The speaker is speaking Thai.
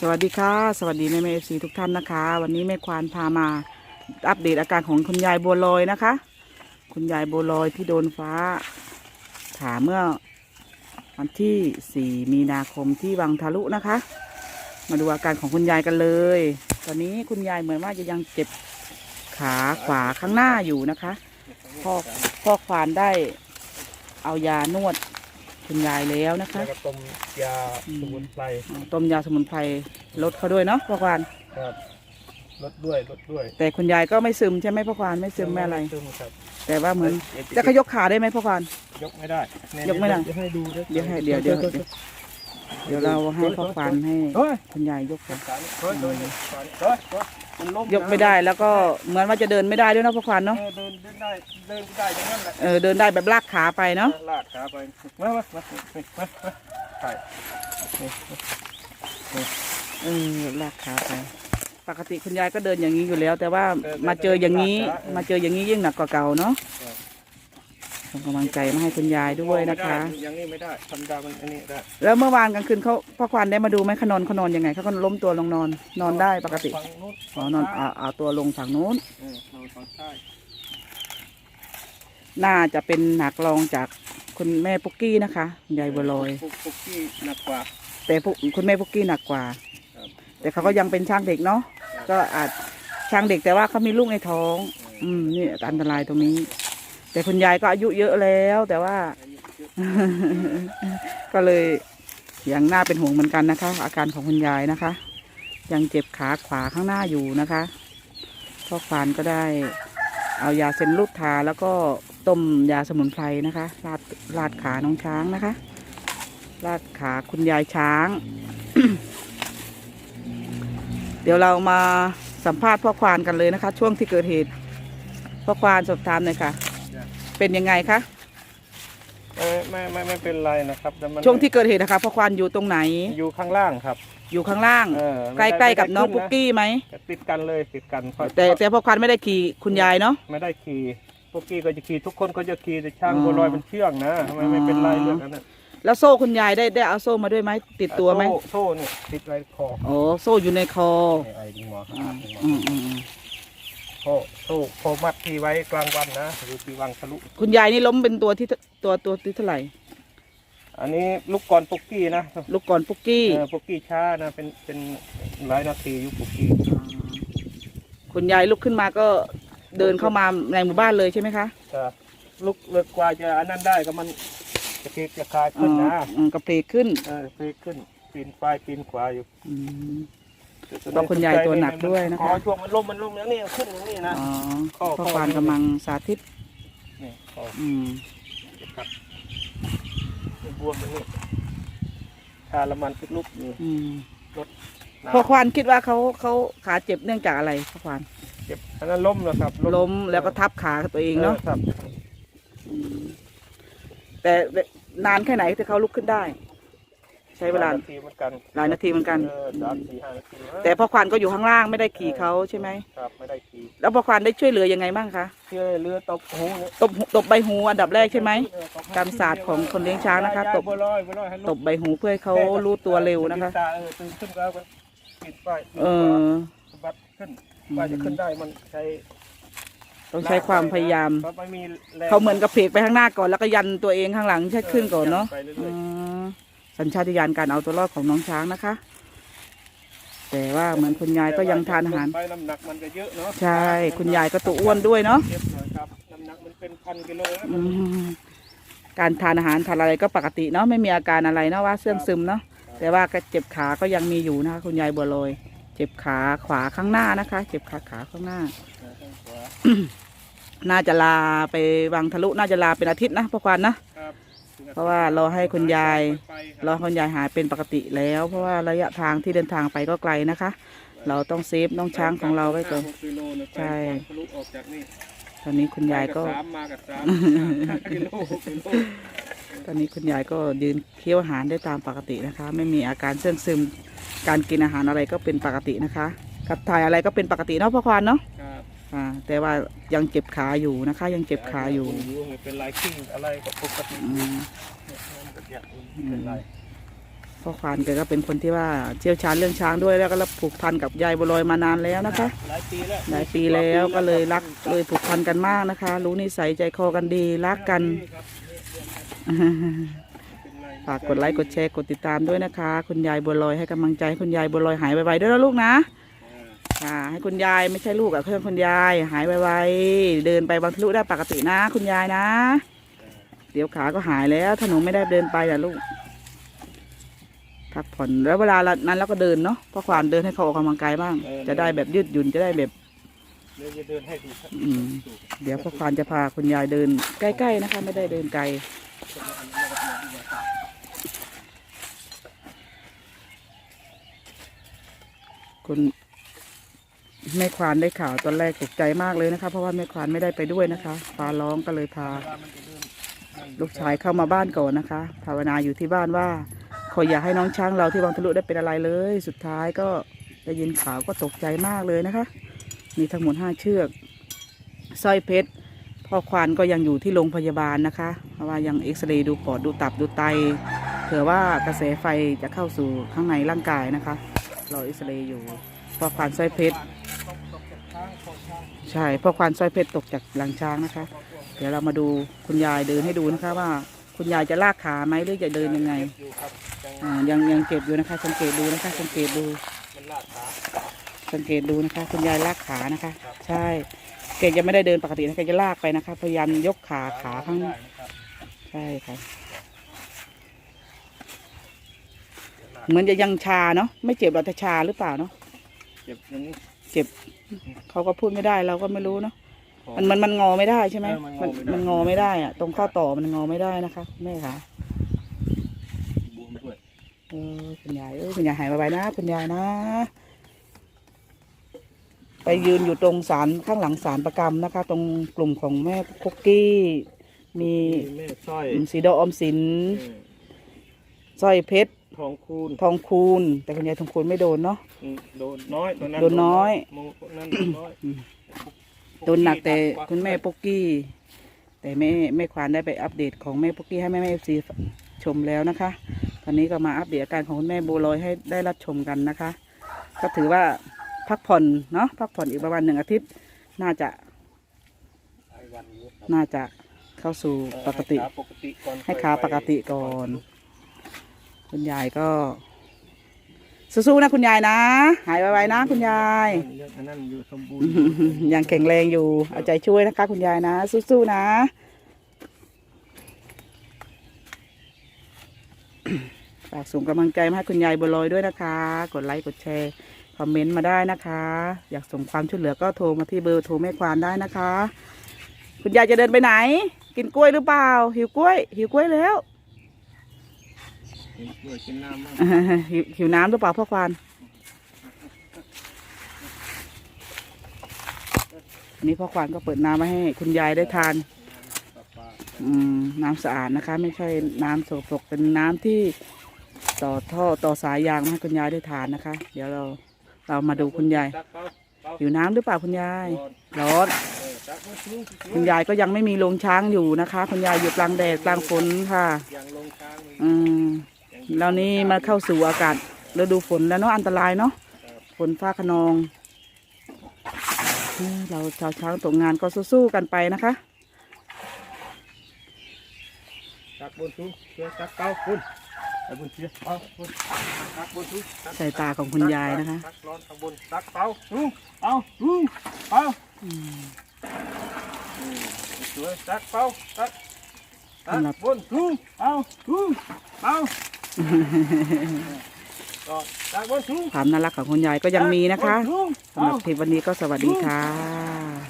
สวัสดีค่ะ สวัสดีแม่แม่เอฟซีทุกท่านนะคะ วันนี้แม่ควานพามาอัปเดตอาการของคุณยายบัวลอยนะคะ คุณยายบัวลอยที่โดนฟ้าผ่าเมื่อวันที่ 4 มีนาคมที่วังทะลุนะคะ มาดูอาการของคุณยายกันเลย ตอนนี้คุณยายเหมือนว่าจะยังเจ็บขาขวาข้างหน้าอยู่นะคะพ่อพ่อควานได้เอายานวด คุณยายแล้วนะคะแล้วก็ต้มยาสมุนไพรอ่าต้มยาสมุนไพรลดเขาด้วยเนาะพ่อควานครับลดด้วยลดด้วย แต่คุณยายก็ไม่ซึมใช่ไหมพ่อควานไม่ซึมไม่อะไรซึมครับแต่ว่าเหมือนดี๋ยวจะขยกขาได้ไหมพ่อควานยกไม่ได้เนี่ยยกไม่ได้เดี๋ยวให้ดูนะเดี๋ยวให้เดี๋ยวเดี๋ยวเดี๋ยวเดี๋ยวเราให้พ่อควานให้เฮ้ยคุณยายยกขา ขานี่เฮ้ยเฮ้ยเฮ้ยขานี่เฮ้ยเฮ้ยมันล้มยกไม่ได้แล้วก็เหมือนว่าจะเดินไม่ได้ด้วยเนาะพ่อควานเอเนาะอเดินเดินได้เดินได้อย่างนั้นแหละเออเดินได้แบบลากขาไปเนาะลากขาไปมามามามามามาใช่เออลากขาไป ปกติคุณยายก็เดินอย่างนี้อยู่แล้ว แต่ว่ามาเจออย่างนี้ มาเจออย่างนี้ยิ่งหนักกว่าเก่าเนาะ ส่งกำลังใจมาให้คุณยายด้วยนะคะไม่ได้อย่างนี้ไม่ได้ธรรมดามันอันนี้ได้แล้วเมื่อวานกลางคืนเขาพ่อควานได้มาดูไหมเขานอนเขานอนยังไงเขาก็ล้มตัวลงนอนนอนได้ปกติฝั่งนู้นอ๋อนอนเอาเอาตัวลงฝั่งนู้น เออนอนฝั่งใต้น่าจะเป็นหนักรองจากคุณแม่ปุกกี้นะคะคุณยายบัวลอย ปุกปุกที่หนักกว่า แต่พวกคุณแม่ปุกกี้หนักกว่า ครับ แต่เขาก็ยังเป็นช่างเด็กเนาะก็อาจช่างเด็กแต่ว่าเขามีลูกในท้อง อืมนี่อันตรายตรงนี้ แต่คุณยายก็อายุเยอะแล้วแต่ว่า ก็เลยยังน่าเป็นห่วงเหมือนกันนะคะ อาการของคุณยายนะคะ ยังเจ็บขาขวาข้างหน้าอยู่นะคะพ่อควานก็ได้ เอายาเซนลูกทาแล้วก็ต้มยาสมุนไพรนะคะราดราดขาน้องช้างนะคะราดขาคุณยายช้าง เดี๋ยวเรามาสัมภาษณ์พ่อควานกันเลยนะคะ ช่วงที่เกิดเหตุพ่อควานสอบถามหน่อยค่ะ เป็นยังไงคะไม่ไม่ไม่ไม่เป็นไรนะครับแต่มันช่วงที่เกิดเหตุนะคะพ่อควานอยู่ตรงไหน อยู่ข้างล่างครับ อยู่ข้างล่าง เออใกไม่ได้ล้ๆกับน้องไม่ปุ๊กได้กี้ไหมขึ้นนะติดกันเลยติดกันเพราะแต่แต่พ่อควานไม่ได้ขี่คุณยายเนาะ ไม่ได้ขี่ปุ๊กกี้ก็จะขี่ทุกคนก็จะขี่แต่ช่างอ๋อบัวลอยมันเชื่องนะทำไมไม่เป็นไรอ๋อ เรื่องนั้นน่ะแล้วโซ่คุณยายได้ได้เอาโซ่มาด้วยไหมติดตัวไหมโซ่โซ่เนี่ยติดไว้คอโอ้โซ่อยู่ในคอไอ้ไอ้ดิงหมออืหามดิงหมออืมอืมอืม โซ่โซ่โซ่มัดที่ไว้กลางวันนะอยู่ที่วังทะลุ คุณยายนี่ล้มเป็นตัวที่ตัวตัวที่เท่าไหร่อันนี้ลูกก่อนปุ๊กกี้นะลูกก่อนปุ๊กกี้ เออปุ๊กกี้ช้านะเป็นเป็นหลายนาทีอยู่ปุ๊กกี้คุณยายลุกขึ้นมาก็เดินเข้ามาในหมู่บ้านเลยใช่ไหมคะจะลุกเลิกกว่าจะอันนั้นได้ก็มันจะพลิกจะคลายขึ้นนะอืมกระเพกขึ้นเออพลิกขึ้นปีนป้ายปีนขวาอยู่ อืม ต้องคุณยายตัวหนักด้วยนะคะขอช่วงมันล้มมันล้มอย่างนี้ขึ้นอย่างนี้นะ อ๋อข้อพ่อควานกำลังสาธิต นี่ขออืมครับนี่บวมตรงนี้ชาละมันพิกลุกอยู่อืมน้ำพ่อควานคิดว่าเขาเขาขาเจ็บเนื่องจากอะไรพ่อควานเจ็บอันนั้นล้มแล้วครับล้มแล้วก็ทับขาตัวเองเนาะครับ มแต่นานแค่ไหนที่เขาลุกขึ้นได้ ใช้เวลาหยนาทีเหมือนกันหลายนาทีเหมือนกัน เออสามสี่ห้านาทีแต่พ่อควานก็อยู่ข้างล่างไม่ได้ขี่เขาใช่ไหมครับไม่ได้ขี่แล้วพ่อควานได้ช่วยเหลือยังไงบ้างคะเชื่อเรือตกหูเนี่ยตบหูตบใบหูอันดับแรกใช่ไหมการศาสตร์ของคนเลี้ยงช้างนะคะตบบัวลอยบัวลอยให้ลูกตบใบหูเพื่อให้เขารู้ตัวเร็วนะคะ ตาเออตื่นขึ้นแล้วก็ปิดป้ายเออสะบัดขึ้นป้ายจะขึ้นได้มันใช้ต้องใช้ความพยายามเพราะไม่มีแรงเขาเหมือนกับเพกไปข้างหน้าก่อนแล้วก็ยันตัวเองข้างหลังใช่ขึ้นก่อนเนาะไปรื่อือยม สัญชาตญาณการเอาตัวรอดของน้องช้างนะคะ แต่ว่าเหมือนคุณยายก็ยังทานอาหาร ไปน้ำหนักมันก็เยอะเนาะใช่ คุณยายก็ตัวอ้วนด้วยเนาะเจ็บหน่อยครับน้ำหนักมันเป็นพันกิโลแล้วอืมการทานอาหารทานอะไรก็ปกติเนาะไม่มีอาการอะไรเนาะว่าเสื่องซึมเนาะแต่ว่าก็เจ็บขาก็ยังมีอยู่นะคะคุณยายบัวลอยเจ็บขาขวาข้างหน้านะคะ เจ็บขาขาข้างหน้า น่าจะลาไปวังทะลุน่าจะลาเป็นอาทิตย์นะพ่อควานนะครับ เพราะว่ารอให้คุณยายรอคุณยายหายเป็นปกติแล้ว เพราะว่าระยะทางที่เดินทางไปก็ไกลนะคะ เราต้องเซฟน้องช้างของเราไว้ก่อนใช่ตอนนี้คุณยายก็ตอนนี้คุณยายก็ยืนเคี้ยวอาหารได้ตามปกตินะคะ ไม่มีอาการเสื่องซึม การกินอาหารอะไรก็เป็นปกตินะคะขับถ่ายอะไรก็เป็นปกติเนาะพ่อควานเนาะ อ่าแต่ว่ายังเจ็บขาอยู่นะคะ ยังเจ็บขาอยู่ไม่เป็นไรขี้อะไรก็ปกติอืมเนี่ยมันก็เนี่ยไม่เป็นไรพ่อควานแกก็เป็นคนที่ว่าเชี่ยวชาญเรื่องช้างด้วยแล้วก็รับผูกพันกับยายบัวลอยมานานแล้วนะคะ หลายปีแล้วหลายปีแล้วก็เลยรักเลยผูกพันกันมากนะคะ รู้นิสัยใจคอกันดีรักกันฝากกดไลค์กดแชร์กดติดตามด้วยนะคะ คุณยายบัวลอยให้กำลังใจให้คุณยายบัวลอยหายไวๆด้วยนะลูกนะ ค่ะให้คุณยายไม่ใช่ลูกอะเพื่อนคุณยายหายไวๆเดินไปบางทะลุได้ปกตินะ คุณยายนะ เดี๋ยวขาก็หายแล้วถ้าหนูไม่ได้เดินไปอะลูกพักผ่อนแล้วเวลานั้นเราก็เดินเนาะเพราะความเดินให้เขาออกกำลังกายบ้าง จะได้แบบยืดหยุ่นจะได้แบบเดี๋ยวจะเดินให้ดูครับอืมเดี๋ยวพ่อควานจะพาคุณยายเดินใกล้ๆนะคะ ไม่ได้เดินไกลคุณ แม่ควานได้ข่าวตอนแรกตกใจมากเลยนะคะ เพราะว่าแม่ควานไม่ได้ไปด้วยนะคะฟ้าร้องก็เลยพา ลูกชายเข้ามาบ้านก่อนนะคะ ภาวนาอยู่ที่บ้านว่าขออย่าให้น้องช้างเราที่บางทะลุได้เป็นอะไรเลย สุดท้ายก็ได้ยินข่าวก็ตกใจมากเลยนะคะ มีทั้งหมดห้าเชือกสร้อยเพชรพ่อควานก็ยังอยู่ที่โรงพยาบาลนะคะ เพราะว่ายังเอ็กซเรย์ดูปอดดูตับดูไตเผื่อว่ากระแสไฟจะเข้าสู่ข้างในร่างกายนะคะรอเอ็กซเรย์อยู่พ่อควานสร้อยเพชร ใช่พ่อควานสร้อยเพชรตกจากหลังช้างนะคะ เดี๋ยวเรามาดูคุณยายเดินให้ดูนะคะว่า คุณยายจะลากขาไหมหรือจะเดินยังไงอยู่ครับจังอ่ายังยังเจ็บอยู่นะคะ สังเกตดูนะคะ สังเกตดู มันลาดขาสังเกตดูนะคะ คุณยายลากขานะคะ ใช่แกจะไม่ได้เดินปกตินะแกจะลากไปนะคะ พยายามยกขาขาข้างได้นะครับใช่ค่ะเหมือนจะยังชาเนาะไม่เจ็บหรอกแต่ชาหรือเปล่าเนาะเจ็บอย่างนี้เจ็บ เขาก็พูดไม่ได้เราก็ไม่รู้เนาะมันมันมันงอไม่ได้ใช่ไหมเออมันงอมันไม่ได้มันงอไม่ได้อะตรงข้อต่อมันงอไม่ได้นะคะแม่ค่ะบวมด้วยเออคุณยายเออคุณยายหายไปนะคุณยายนะ ไปยืนอยู่ตรงศาลข้างหลังศาลประกรรมนะคะ ตรงกลุ่มของแม่คุกกี้ มีมีแม่สร้อยสีดอกออมสินเออสร้อยเพชร ทองคูณทองคูณ แต่คุณยายทองคูณไม่โดนเนาะ อืมโดนน้อยตัวนั้นโดนน้อย โมนั้นโดนน้อยโดนหนักแต่คุณแม่ปุกกี้ แต่แม่แม่ควานได้ไปอัปเดตของแม่ปุกกี้ให้แม่แม่เอฟซีชมแล้วนะคะ ตอนนี้ก็มาอัปเดตอาการของคุณแม่โบวลอยให้ได้รับชมกันนะคะ ก็ถือว่าพักผ่อนเนาะพักผ่อนอีกประมาณหนึ่งอาทิตย์ น่าจะไอ้วันนี้ครับน่าจะเข้าสู่ปกติ ให้ขาปกติก่อน ให้ขาปกติก่อน คุณยายก็สู้ๆนะคุณยายนะ หายไวๆนะ คุณยาย ยังอันนั้นอยู่สมบูรณ์ยังแข็งแรงอยู่ เอาใจช่วยนะคะ คุณยายนะ สู้ๆนะ ฝากส่งกำลังใจมาให้คุณยายบัวลอยด้วยนะคะ กดไลค์กดแชร์คอมเมนต์มาได้นะคะ อยากส่งความช่วยเหลือก็โทรมาที่เบอร์โทรแม่ควานได้นะคะ คุณยายจะเดินไปไหน กินกล้วยหรือเปล่า หิวกล้วย หิวกล้วยแล้ว กินน้ำมั่งหิวหิวน้ำหรือเปล่าพ่อควานอันนี้พ่อควานก็เปิดน้ำมาให้คุณยายได้ทาน อืมน้ำสะอาดนะคะ ไม่ใช่น้ำสกปรกเป็นน้ำที่ต่อท่อต่อสายยางมาให้คุณยายได้ทานนะคะ เดี๋ยวเราเรามาดูคุณยายอยู่น้ำหรือเปล่าคุณยายร้อนคุณยายก็ยังไม่มีโรงช้างอยู่นะคะ คุณยายอยู่กลางแดดกลางฝนค่ะ อืม แล้วนี่มาเข้าสู่อากาศฤดูฝนแล้วเนาะอันตรายเนาะฝนฟ้าขนองอืมเราชาวช้างตกงานก็สู้ๆกันไปนะคะตักบนสูงเชื่อตักเปล่าคุณตักบนเชื่อเอาคุณตักบนสูงตักสายตาของคุณยายนะคะตักร้อนตักบนตักเปล่าสูงเอาสูงเปล่าอืมสวยตักเปล่าตักตัสำหรักบบนสูงเอาสูงเปล่าก็ตักบนสูง ความน่ารักของคุณยายก็ยังมีนะคะตักบสูงสำหรับเอาคลิปวันนี้ก็สวัสดีค่ะ